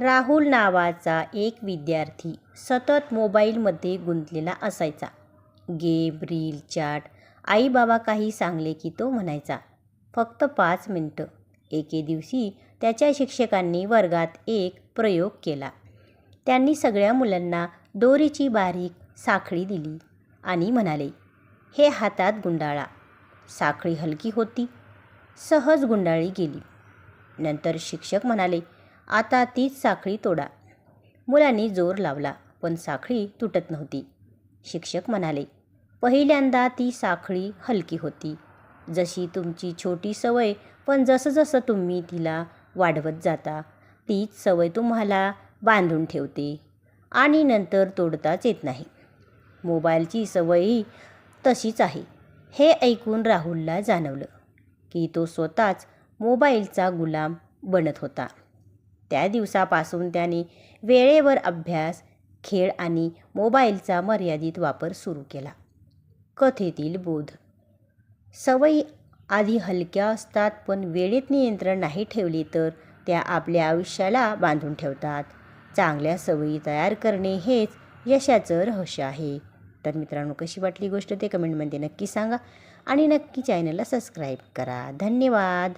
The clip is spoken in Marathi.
राहुल नावाचा एक विद्यार्थी सतत मोबाईलमध्ये गुंतलेला असायचा. गेम रील चॅट आई बाबा काही सांगले की तो म्हणायचा फक्त पाच मिनटं. एके दिवशी त्याच्या शिक्षकांनी वर्गात एक प्रयोग केला. त्यांनी सगळ्या मुलांना दोरीची बारीक साखळी दिली आणि म्हणाले हे हातात गुंडाळा. साखळी हलकी होती. सहज गुंडाळी गेली. नंतर शिक्षक म्हणाले आता तीच साखळी तोडा. मुलांनी जोर लावला पण साखळी तुटत नव्हती. शिक्षक म्हणाले पहिल्यांदा ती साखळी हलकी होती. जशी तुमची छोटी सवय पण जसं जसं तुम्ही तिला वाढवत जाता तीच सवय तुम्हाला बांधून ठेवते आणि नंतर तोडताच येत नाही. मोबाईलची सवयही तशीच आहे. हे ऐकून राहुलला जाणवलं की तो स्वतःच मोबाईलचा गुलाम बनत होता. त्या दिवसापासून त्याने वेळेवर अभ्यास खेळ आणि मोबाईलचा मर्यादित वापर सुरू केला. कथेतील बोध. सवयी आधी हलक्या असतात पण वेळेत नियंत्रण नाही ठेवले तर त्या आपल्या आयुष्याला बांधून ठेवतात. चांगल्या सवयी तयार करणे हेच यशाचं रहस्य आहे. तर मित्रांनो कशी वाटली गोष्ट ते कमेंटमध्ये नक्की सांगा आणि नक्की चॅनलला सबस्क्राईब करा. धन्यवाद!